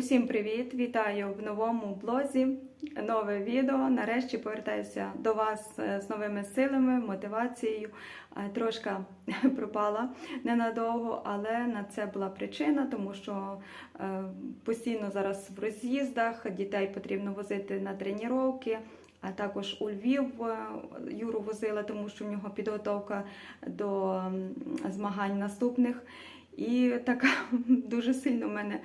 Усім привіт! Вітаю в новому блозі. Нове відео. Нарешті повертаюся до вас е, з новими силами, мотивацією. Е, Трошка пропала ненадовго, але на це була причина, тому що е, постійно зараз в роз'їздах дітей потрібно возити на тренування. А також у Львів Юру возила, тому що в нього підготовка до змагань наступних. І така дуже сильно в мене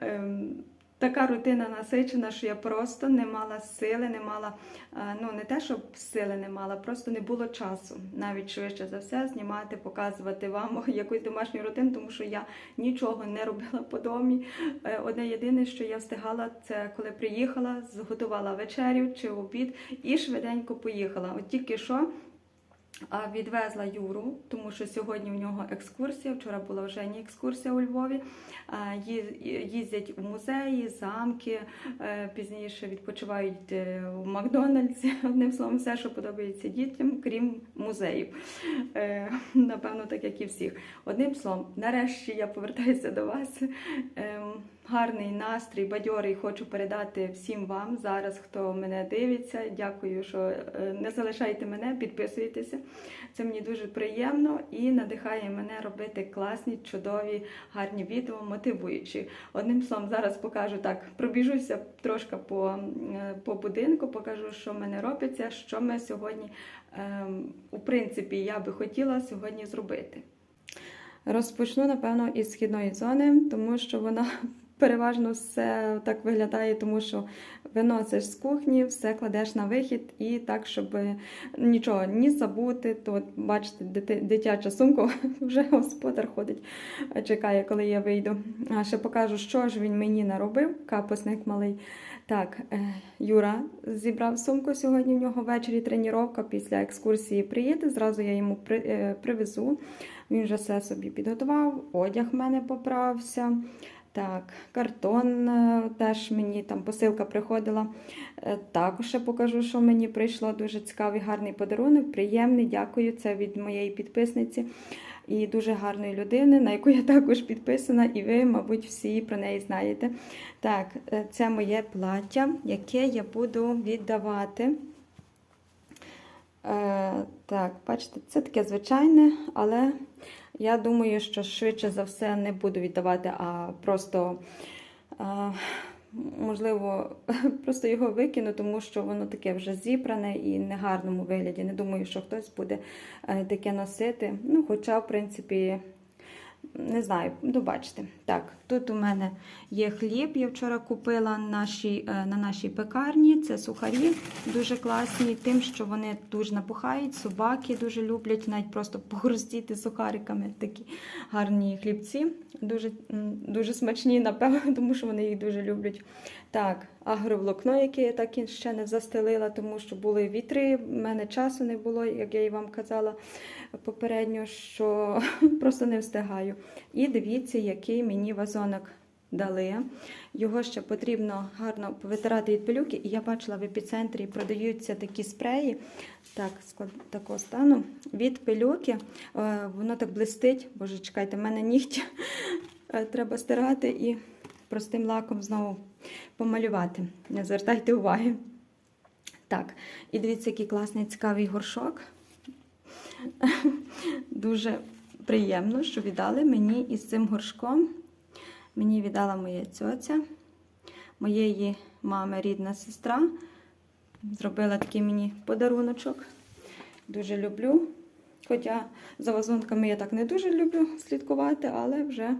ем, така рутина насичена, що я просто не мала сили, не мала, е, ну не те, щоб сили не мала, просто не було часу. Навіть швидше за все знімати, показувати вам якусь домашню рутину, тому що я нічого не робила по домі. Е, Одне єдине, що я встигала, це коли приїхала, зготувала вечерю чи обід і швиденько поїхала. От тільки що. Відвезла Юру, тому що сьогодні в нього екскурсія. Вчора була вже не екскурсія у Львові. Їздять у музеї, замки, е, пізніше відпочивають е, в Макдональдсі. Одним словом, все, що подобається дітям, крім музеїв. Е, Напевно, так як і всіх. Одним словом, нарешті я повертаюся до вас. Гарний настрій, бадьорий хочу передати всім вам зараз, хто мене дивиться. Дякую, що е, не залишайте мене, підписуйтеся. Це мені дуже приємно і надихає мене робити класні, чудові, гарні відео, мотивуючі. Одним словом, зараз покажу так, пробіжуся трошки по, е, по будинку, покажу, що в мене робиться, що ми сьогодні, ем, у принципі, я би хотіла сьогодні зробити. Розпочну, напевно, із східної зони, тому що вона переважно все так виглядає, тому що виносиш з кухні, все кладеш на вихід і так, щоб нічого ні забути. То от, бачите, дитяча сумка, вже господар ходить, чекає, коли я вийду. А ще покажу, що ж він мені наробив, капусник малий. Так, е, Юра зібрав сумку сьогодні. В нього ввечері тренування після екскурсії приїде. Зразу я йому е, привезу. Він вже все собі підготував, одяг в мене поправився. Так, картон е, теж мені там посилка приходила. Е, Також ще покажу, що мені прийшло дуже цікавий, гарний подарунок. Приємний, дякую. Це від моєї підписниці і дуже гарної людини, на яку я також підписана, і ви, мабуть, всі про неї знаєте. Так, е, це моє плаття, яке я буду віддавати. Так, бачите, це таке звичайне, але я думаю, що швидше за все не буду віддавати, а просто, е, можливо, просто його викину, тому що воно таке вже зібране і в негарному вигляді. Не думаю, що хтось буде е, таке носити. Ну, хоча, в принципі, не знаю, ну бачите. Так, тут у мене є хліб, я вчора купила нашій, е, на нашій пекарні. Це сухарі дуже класні, тим, що вони дуже напухають, собаки дуже люблять, навіть просто похрустіти сухариками. Такі гарні хлібці, дуже, дуже смачні, напевно, тому що вони їх дуже люблять. Так, агроволокно, яке я так і ще не застелила, тому що були вітри, в мене часу не було, як я і вам казала попередньо, що просто не встигаю. І дивіться, який мені вазонок дали. Його ще потрібно гарно повитирати від пилюки. І я бачила в епіцентрі продаються такі спреї. Так, такого стану. Від пилюки Е, воно так блистить. Боже, чекайте, в мене нігті Е, треба стирати і простим лаком знову помалювати. Не звертайте уваги. Так, і дивіться, який класний цікавий горшок. Дуже приємно, що віддали мені із цим горшком. Мені віддала моя цьоця, моєї мами рідна сестра. Зробила такий мені подаруночок. Дуже люблю. Хоча за вазонками я так не дуже люблю слідкувати, але вже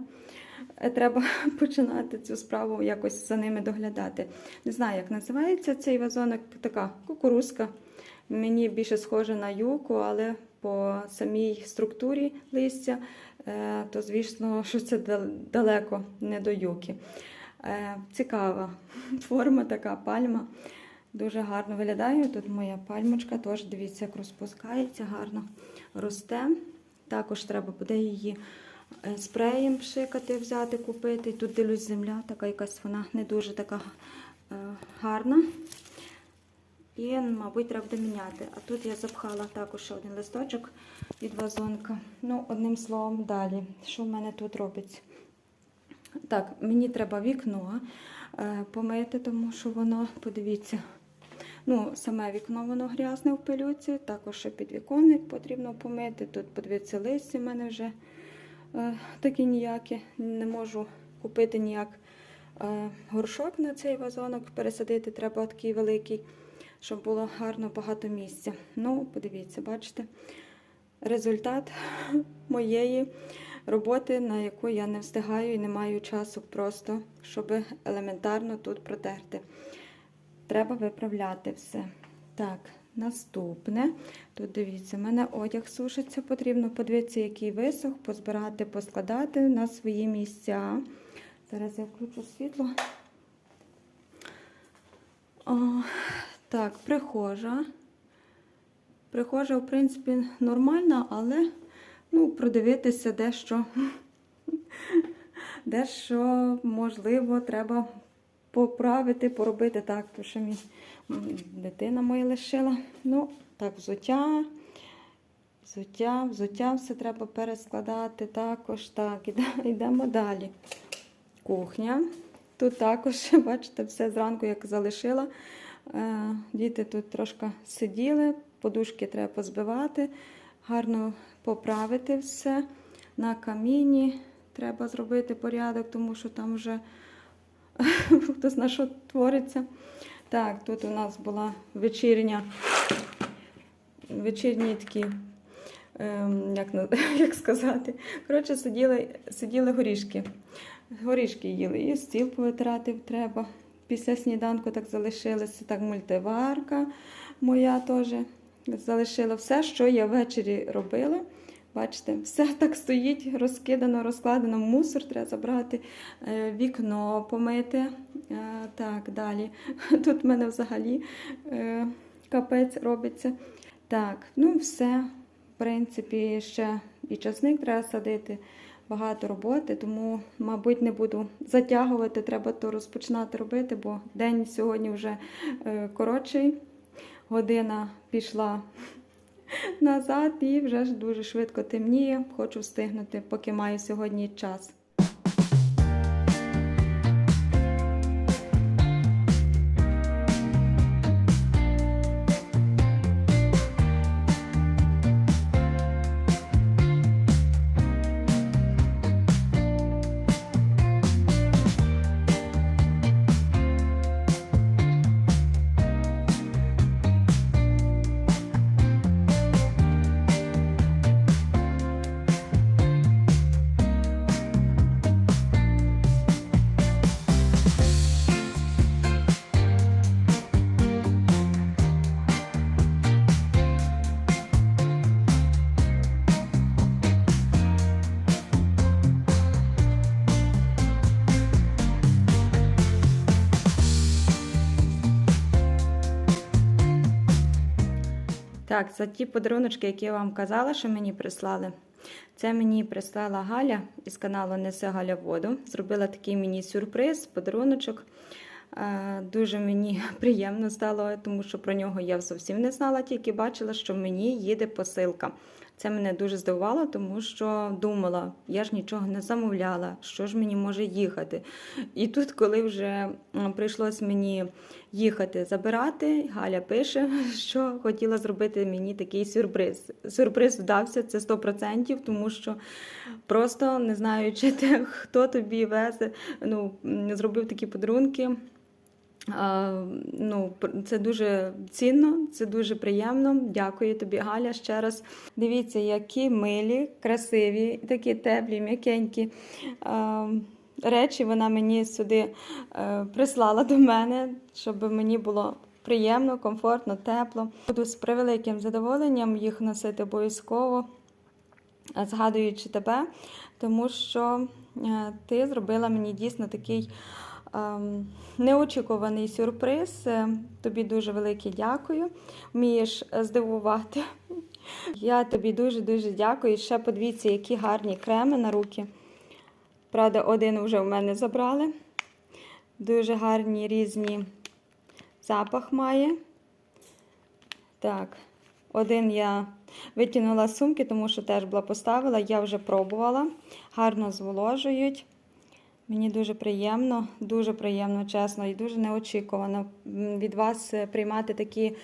треба починати цю справу якось за ними доглядати. Не знаю, як називається цей вазонок, така кукурузка. Мені більше схоже на юку, але по самій структурі листя, е, то звісно, що це далеко не до юки. Е, Цікава форма, така пальма. Дуже гарно виглядає. Тут моя пальмочка, теж дивіться, як розпускається, гарно росте. Також треба буде її е, спреєм пшикати, взяти, купити. Тут дивлюсь земля, така якась вона не дуже така гарна. І, мабуть, треба буде міняти. А тут я запхала також ще один листочок від вазонка. Ну, одним словом, далі. Що в мене тут робиться? Так, мені треба вікно е, помити, тому що воно, подивіться, ну, саме вікно воно грязне в пилюці, також ще підвіконник потрібно помити. Тут, подивіться, листя в мене вже е, такі ніякі. Не можу купити ніяк е, горшок на цей вазонок, пересадити треба такий великий, щоб було гарно багато місця. Ну, подивіться, бачите, результат моєї роботи, на яку я не встигаю і не маю часу просто, щоб елементарно тут протерти. Треба виправляти все. Так, наступне. Тут дивіться, в мене одяг сушиться, потрібно подивитися, який висох, позбирати, поскладати на свої місця. Зараз я включу світло. О, так, прихожа. Прихожа, в принципі, нормальна, але ну, продивитися дещо, дещо, можливо, треба поправити, поробити так, то що мій дитина моя лишила. Ну, так, взуття, взуття, взуття все треба перескладати також. Так, йдемо далі. Кухня. Тут також, бачите, все зранку як залишила. Е, Діти тут трошки сиділи, подушки треба позбивати, гарно поправити все. На каміні треба зробити порядок, тому що там вже хто знає, що твориться. Так, тут у нас була вечірня, вечірні такі, ем, як, як сказати, коротше, сиділи, сиділи горішки. Горішки їли, і стіл повитирати треба. Після сніданку так залишилося, так мультиварка моя теж залишила. Все, що я ввечері робила. Бачите, все так стоїть, розкидано, розкладено. Мусор треба забрати, е, вікно помити. Е, Так, далі. Тут в мене взагалі е, капець робиться. Так, ну все. В принципі, ще і часник треба садити. Багато роботи, тому, мабуть, не буду затягувати, треба то розпочинати робити, бо день сьогодні вже е, коротший. Година пішла назад і вже ж дуже швидко темніє. Хочу встигнути, поки маю сьогодні час. Так, за ті подаруночки, які я вам казала, що мені прислали. Це мені прислала Галя із каналу Несе Галя воду. Зробила такий мені сюрприз, подаруночок. Е, Дуже мені приємно стало, тому що про нього я зовсім не знала, тільки бачила, що мені їде посилка. Це мене дуже здивувало, тому що думала, я ж нічого не замовляла, що ж мені може їхати. І тут, коли вже прийшлось мені їхати забирати, Галя пише, що хотіла зробити мені такий сюрприз. Сюрприз вдався, це 100%, тому що просто не знаю, чи те, хто тобі везе, ну, зробив такі подарунки. Ну, це дуже цінно, це дуже приємно. Дякую тобі, Галя, ще раз. Дивіться, які милі, красиві, такі теплі, м'якенькі речі вона мені сюди е, прислала до мене, щоб мені було приємно, комфортно, тепло. Буду з превеликим задоволенням їх носити обов'язково, е, згадуючи тебе, тому що е, ти зробила мені дійсно такий. Ем, Неочікуваний сюрприз. Е, Тобі дуже велике дякую. Вмієш е, здивувати. Я тобі дуже-дуже дякую. Ще подивіться, які гарні креми на руки. Правда, один вже в мене забрали. Дуже гарні різні запах має. Так, один я витягнула з сумки, тому що теж була поставила. Я вже пробувала. Гарно зволожують. Мені дуже приємно, дуже приємно, чесно, і дуже неочікувано від вас е, приймати такі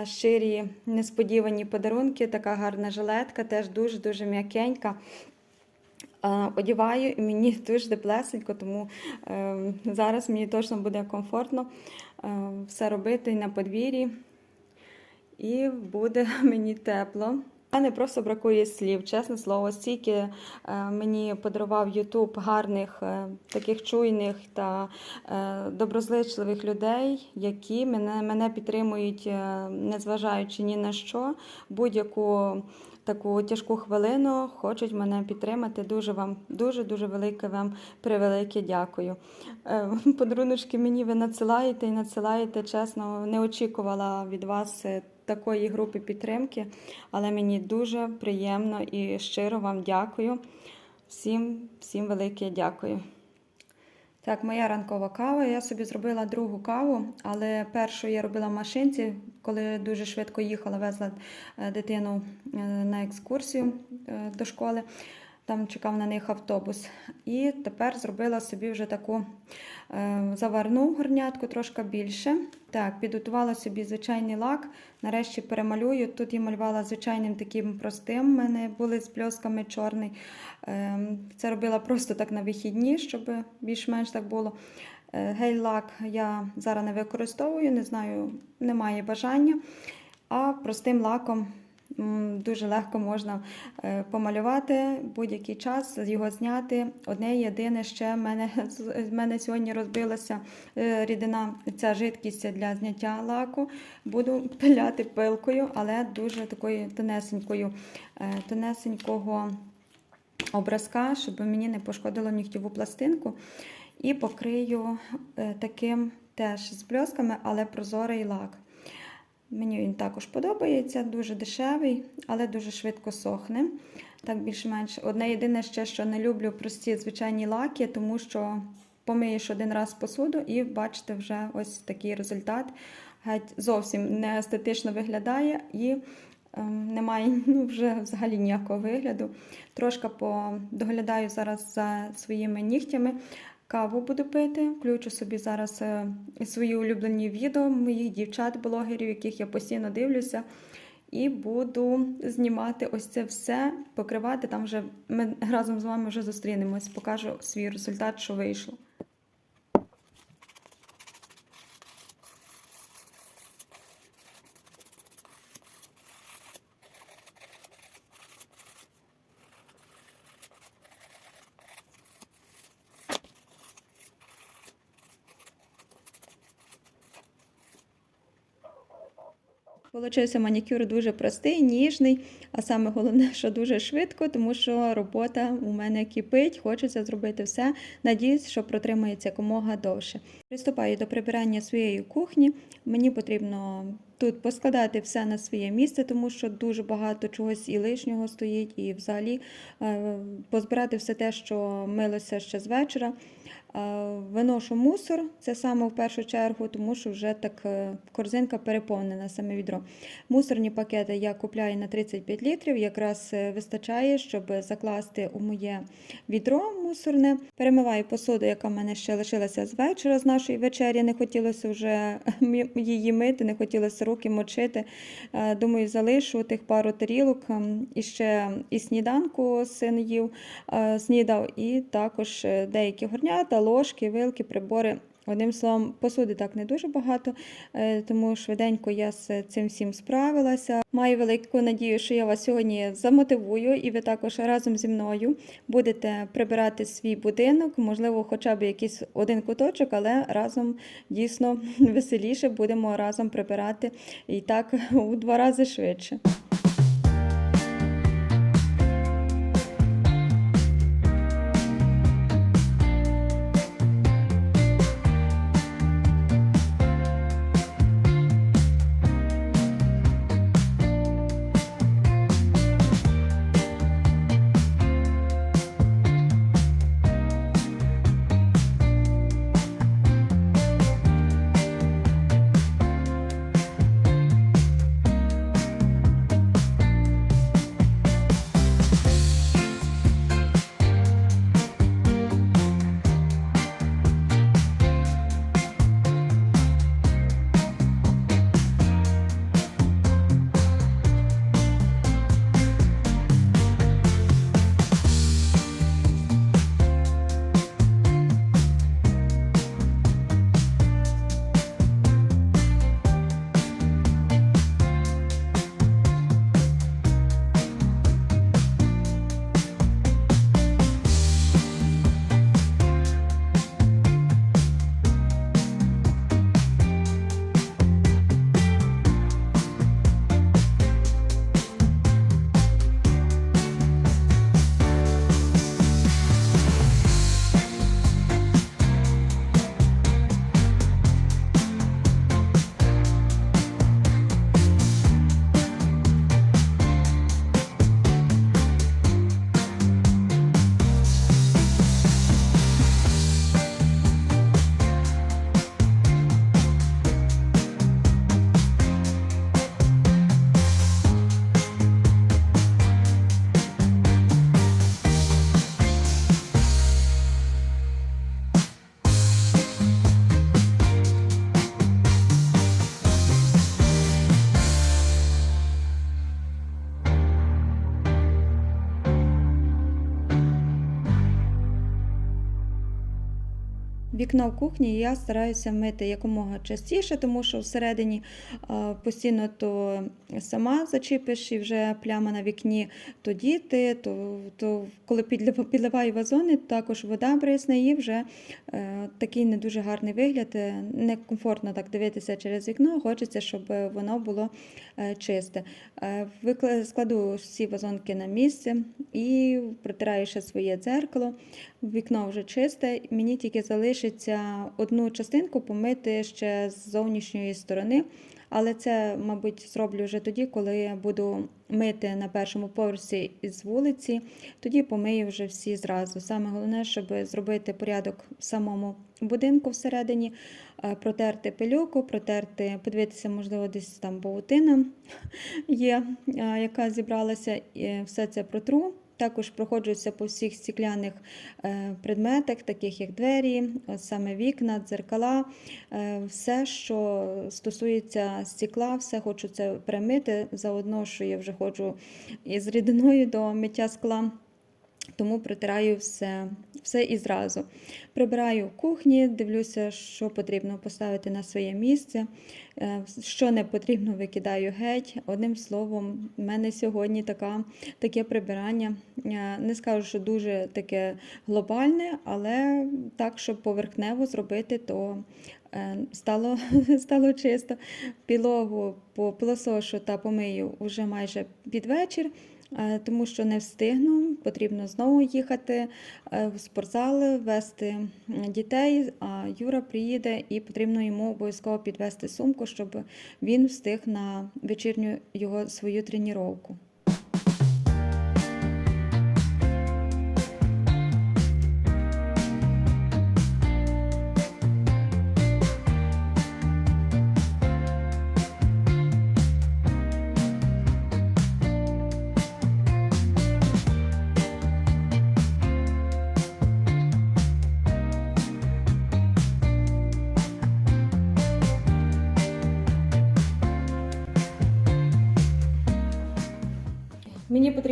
е, щирі, несподівані подарунки. Така гарна жилетка, теж дуже-дуже м'якенька. Е, Одіваю і мені дуже теплесенько, тому зараз мені точно буде комфортно все робити на подвір'ї, і буде мені тепло. Мене просто бракує слів, чесне слово, стільки е, мені подарував Ютуб гарних, е, таких чуйних та е, доброзичливих людей, які мене, мене підтримують, незважаючи ні на що, будь-яку таку тяжку хвилину хочуть мене підтримати. Дуже вам, дуже дуже велике вам превелике дякую. Подаруночки мені ви надсилаєте і надсилаєте. Чесно, не очікувала від вас такої групи підтримки, але мені дуже приємно і щиро вам дякую. Всім, всім велике дякую. Так, моя ранкова кава. Я собі зробила другу каву, але першу я робила в машинці, коли дуже швидко їхала, везла е, дитину е, на екскурсію е, до школи. Там чекав на них автобус. І тепер зробила собі вже таку е, заварну горнятку трошки більше. Так, підготувала собі звичайний лак. Нарешті перемалюю. Тут я малювала звичайним таким простим. У мене були з пльосками чорний. Е, це робила просто так на вихідні, щоб більш-менш так було. Е, Гель-лак я зараз не використовую, не знаю, немає бажання. А простим лаком дуже легко можна е, помалювати будь-який час, його зняти. Одне єдине ще в мене, мене сьогодні розбилася е, рідина, ця жидкість для зняття лаку. Буду пиляти пилкою, але дуже такою тонесенькою, е, тонесенького образка, щоб мені не пошкодило нігтєву пластинку. І покрию таким теж з бльосками, але прозорий лак. Мені він також подобається, дуже дешевий, але дуже швидко сохне. Так більш-менш. Одне єдине ще, що не люблю прості звичайні лаки, тому що помиєш один раз посуду і бачите вже ось такий результат. Геть зовсім не естетично виглядає і ем, немає ну, вже взагалі ніякого вигляду. Трошки доглядаю зараз за своїми нігтями. Каву буду пити, включу собі зараз е, свої улюблені відео моїх дівчат-блогерів, яких я постійно дивлюся. І буду знімати ось це все, покривати. Там вже ми разом з вами вже зустрінемось, покажу свій результат, що вийшло. Получився манікюр дуже простий, ніжний, а саме головне, що дуже швидко, тому що робота у мене кипить, хочеться зробити все. Надіюсь, що протримається якомога довше. Приступаю до прибирання своєї кухні. Мені потрібно тут поскладати все на своє місце, тому що дуже багато чогось і лишнього стоїть, і взагалі е, позбирати все те, що милося ще з вечора. Е, Виношу мусор, це саме в першу чергу, тому що вже так е, корзинка переповнена саме відро. Мусорні пакети я купляю на 35 літрів, якраз е, вистачає, щоб закласти у моє відро мусорне. Перемиваю посуду, яка в мене ще лишилася з вечора, з нашої вечері. Не хотілося вже її мити, не хотілося руки мочити. Думаю, залишу тих пару тарілок ем, і ще і сніданку син їв, снідав, і також деякі горнята ложки, вилки, прибори. Одним словом, посуди так не дуже багато, е, тому швиденько я з цим всім справилася. Маю велику надію, що я вас сьогодні замотивую, і ви також разом зі мною будете прибирати свій будинок, можливо, хоча б якийсь один куточок, але разом дійсно веселіше будемо разом прибирати і так у два рази швидше. Вікно в кухні я стараюся мити якомога частіше, тому що всередині постійно то сама зачіпиш і вже пляма на вікні, то діти, то, то коли підливаю вазони, також вода бризне і вже е, такий не дуже гарний вигляд. е, Некомфортно так дивитися через вікно. Хочеться, щоб воно було е, чисте. Складу всі вазонки на місце і протираю ще своє дзеркало. Вікно вже чисте. Мені тільки залишиться одну частинку помити ще з зовнішньої сторони. Але це, мабуть, зроблю вже тоді, коли я буду мити на першому поверсі із вулиці. Тоді помию вже всі зразу. Саме головне, щоб зробити порядок в самому будинку всередині, е, протерти пилюку, протерти, подивитися, можливо, десь там паутина є, е, яка зібралася, і все це протру. Також проходжуся по всіх стікляних е, предметах, таких як двері, от саме вікна, дзеркала, е, все, що стосується стекла, все хочу це перемити. Заодно, що я вже ходжу із рідиною до миття скла. Тому протираю все, все і зразу. Прибираю в кухні, дивлюся, що потрібно поставити на своє місце, е, що не потрібно, викидаю геть. Одним словом, в мене сьогодні така, таке прибирання. е, Не скажу, що дуже таке глобальне, але так, щоб поверхнево зробити, то е, стало, стало чисто. Підлогу по пилосошу та помию вже майже під вечір. Е, тому що не встигну, потрібно знову їхати е, в спортзал, вести дітей. А Юра приїде і потрібно йому обов'язково підвести сумку, щоб він встиг на вечірню його свою тренування.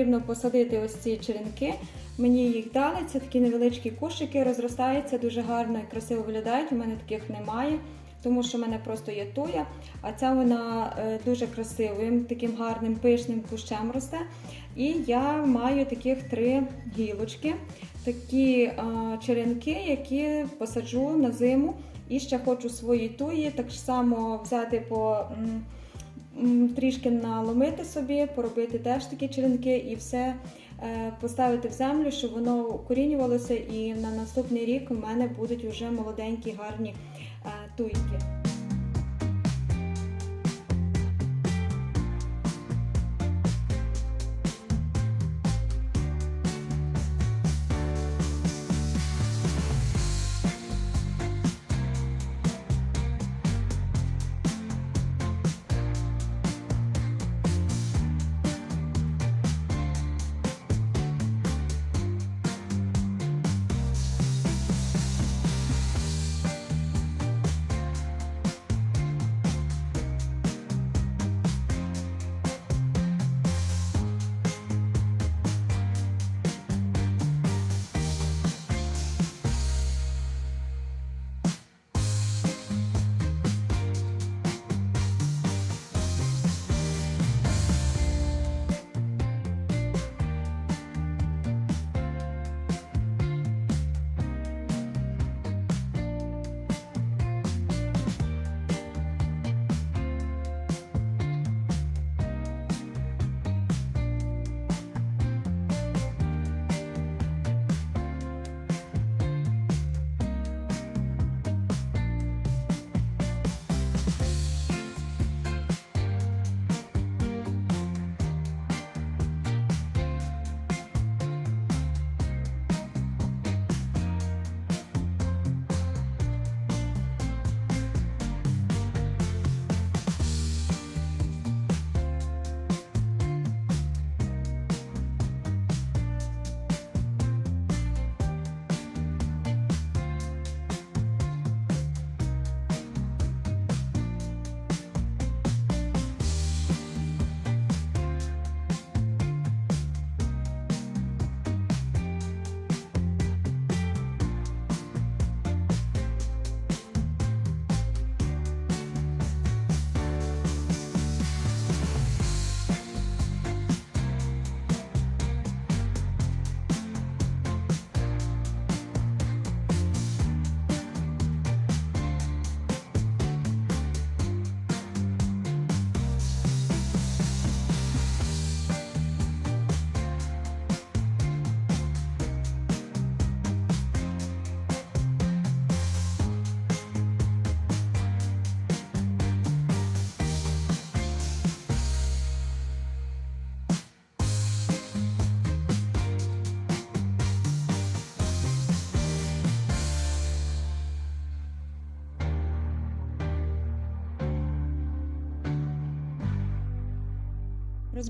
Потрібно посадити ось ці черенки. Мені їх дали. Це такі невеличкі кущики, розростаються дуже гарно і красиво виглядають. У мене таких немає, тому що в мене просто є туя. А ця вона е, дуже красивим, таким гарним пишним кущем росте. І я маю таких три гілочки, такі е, черенки, які посаджу на зиму. І ще хочу свої туї так само взяти по. Трішки наломити собі, поробити теж такі черенки і все е, поставити в землю, щоб воно укорінювалося, і на наступний рік у мене будуть вже молоденькі гарні е, туйки.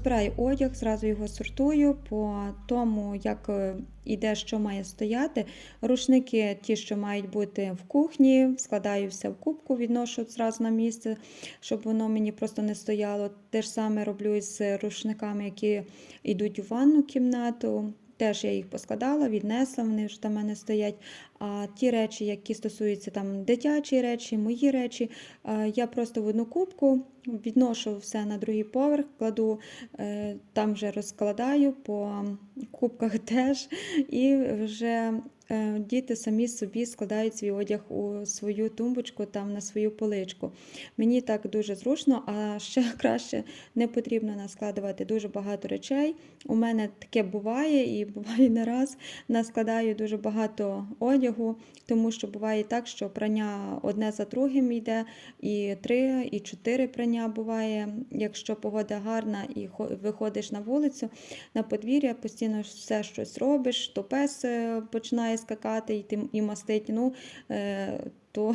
Розбираю одяг, зразу його сортую по тому, як е, іде, що має стояти. Рушники, ті, що мають бути в кухні, складаю все в кубку, відношу зразу на місце, щоб воно мені просто не стояло. Те ж саме роблю із рушниками, які йдуть у ванну кімнату. Теж я їх поскладала, віднесла, вони вже там в мене стоять. А ті речі, які стосуються там дитячі речі, мої речі, е, я просто в одну кубку відношу все на другий поверх, кладу, е, там вже розкладаю по кубках теж, і вже е, діти самі собі складають свій одяг у свою тумбочку, там на свою поличку. Мені так дуже зручно, а ще краще не потрібно наскладувати дуже багато речей. У мене таке буває і буває не раз. Наскладаю дуже багато одягу, тому що буває так, що прання одне за другим йде, і три, і чотири прання буває. Якщо погода гарна і хо- виходиш на вулицю, на подвір'я, постійно все щось робиш, то пес е, починає скакати і, ти, і мастить, ну, е, то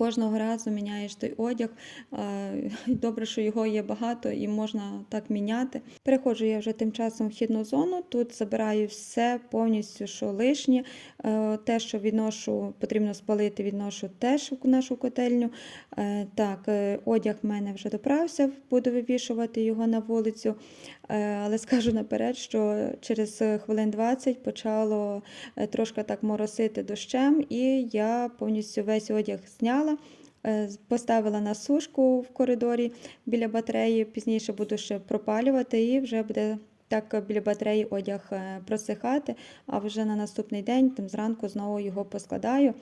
кожного разу міняєш той одяг. Добре, що його є багато і можна так міняти. Переходжу я вже тим часом в вхідну зону. Тут забираю все повністю, що лишнє. Е, Те, що відношу, потрібно спалити, відношу теж в нашу котельню. Е, Так, е, одяг в мене вже доправся, буду вивішувати його на вулицю. Е, Але скажу наперед, що через хвилин 20 почало е, трошки так моросити дощем, і я повністю весь одяг зняла. е, Поставила на сушку в коридорі біля батареї. Пізніше буду ще пропалювати, і вже буде так е, біля батареї одяг е, просихати. А вже на наступний день, там зранку, знову його поскладаю.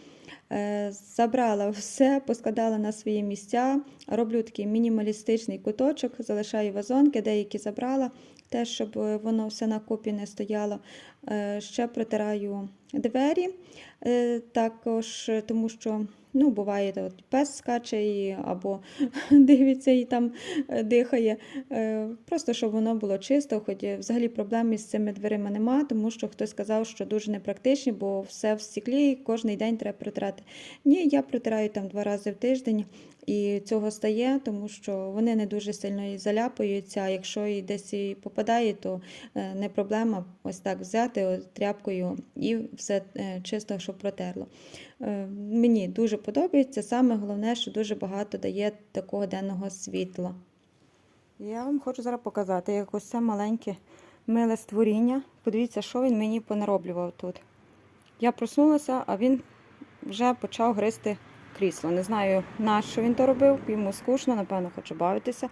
Е, Забрала все, поскладала на свої місця. Роблю такий мінімалістичний куточок, залишаю вазонки, деякі забрала, теж, щоб воно все на купі не стояло. Ще протираю двері, також тому що ну, буває, от пес скаче і, або дивиться і там е, дихає. Е, Просто щоб воно було чисто, хоч е, взагалі проблем із цими дверима нема, тому що хтось сказав, що дуже непрактичні, бо все в стеклі, і кожен день треба протирати. Ні, я протираю там два рази в тиждень. І цього стає, тому що вони не дуже сильно і заляпуються. Якщо і десь і попадає, то е, не проблема ось так взяти тряпкою і все е, чисто, щоб протерло. Е, Мені дуже подобається. Саме головне, що дуже багато дає такого денного світла. Я вам хочу зараз показати, як ось це маленьке миле створіння. Подивіться, що він мені понароблював тут. Я проснулася, а він вже почав гризти крісло. Не знаю, на що він то робив, йому скучно, напевно, хоче бавитися.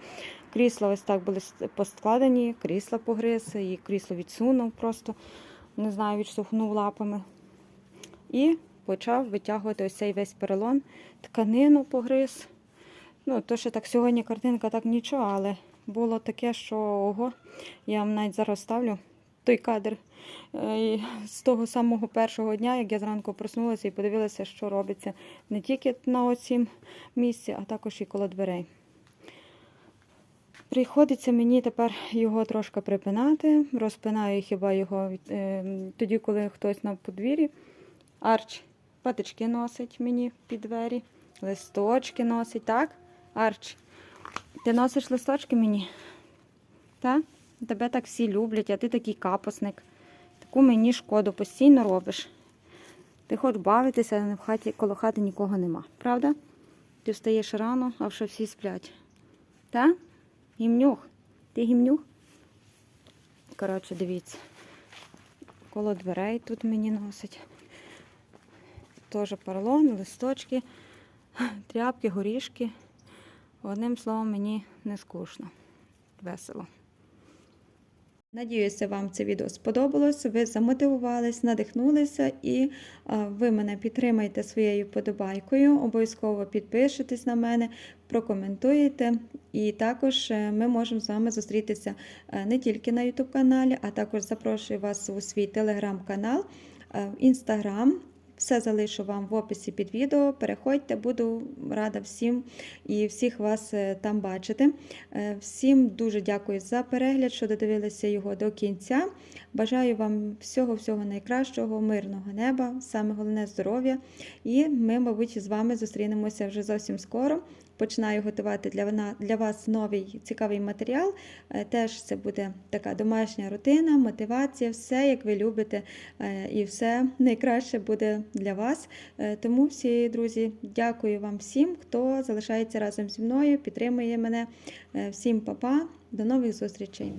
Крісла ось так були поскладені, крісла погриз, і крісло відсунув просто, не знаю, відштовхнув лапами. І почав витягувати ось цей весь перелон, тканину погриз. Ну, то, що так сьогодні картинка так нічого, але було таке, що ого, я вам навіть зараз ставлю той кадр е, з того самого першого дня, як я зранку проснулася і подивилася, що робиться не тільки на оцім місці, а також і коло дверей. Приходиться мені тепер його трошки припинати. Розпинаю хіба його е, тоді, коли хтось на подвір'ї. Арч патички носить мені під двері, листочки носить, так? Арч, ти носиш листочки мені? Так? Тебе так всі люблять, а ти такий капосник. Таку мені шкоду постійно робиш. Ти хочеш бавитися, але в хаті, коло хати нікого нема. Правда? Ти встаєш рано, а вже всі сплять. Так? Гімнюх. Ти гімнюх? Коротше, дивіться. Коло дверей тут мені носить. Теж поролон, листочки, тряпки, горішки. Одним словом, мені не скучно. Весело. Надіюся, вам це відео сподобалось. Ви замотивувались, надихнулися і а, ви мене підтримаєте своєю подобайкою. Обов'язково підпишитесь на мене, прокоментуєте. І також е, ми можемо з вами зустрітися е, не тільки на YouTube каналі, а також запрошую вас у свій телеграм-канал, е, в інстаграм. Все залишу вам в описі під відео. Переходьте, буду рада всім і всіх вас е, там бачити. Е, Всім дуже дякую за перегляд, що додивилися його до кінця. Бажаю вам всього-всього найкращого, мирного неба, саме головне здоров'я. І ми, мабуть, з вами зустрінемося вже зовсім скоро починаю готувати для, для вас новий цікавий матеріал. Е, Теж це буде така домашня рутина, мотивація, все як ви любите, е, і все найкраще буде для вас. Е, Тому всі друзі, дякую вам всім, хто залишається разом зі мною, підтримує мене. Всім па-па, до нових зустрічей!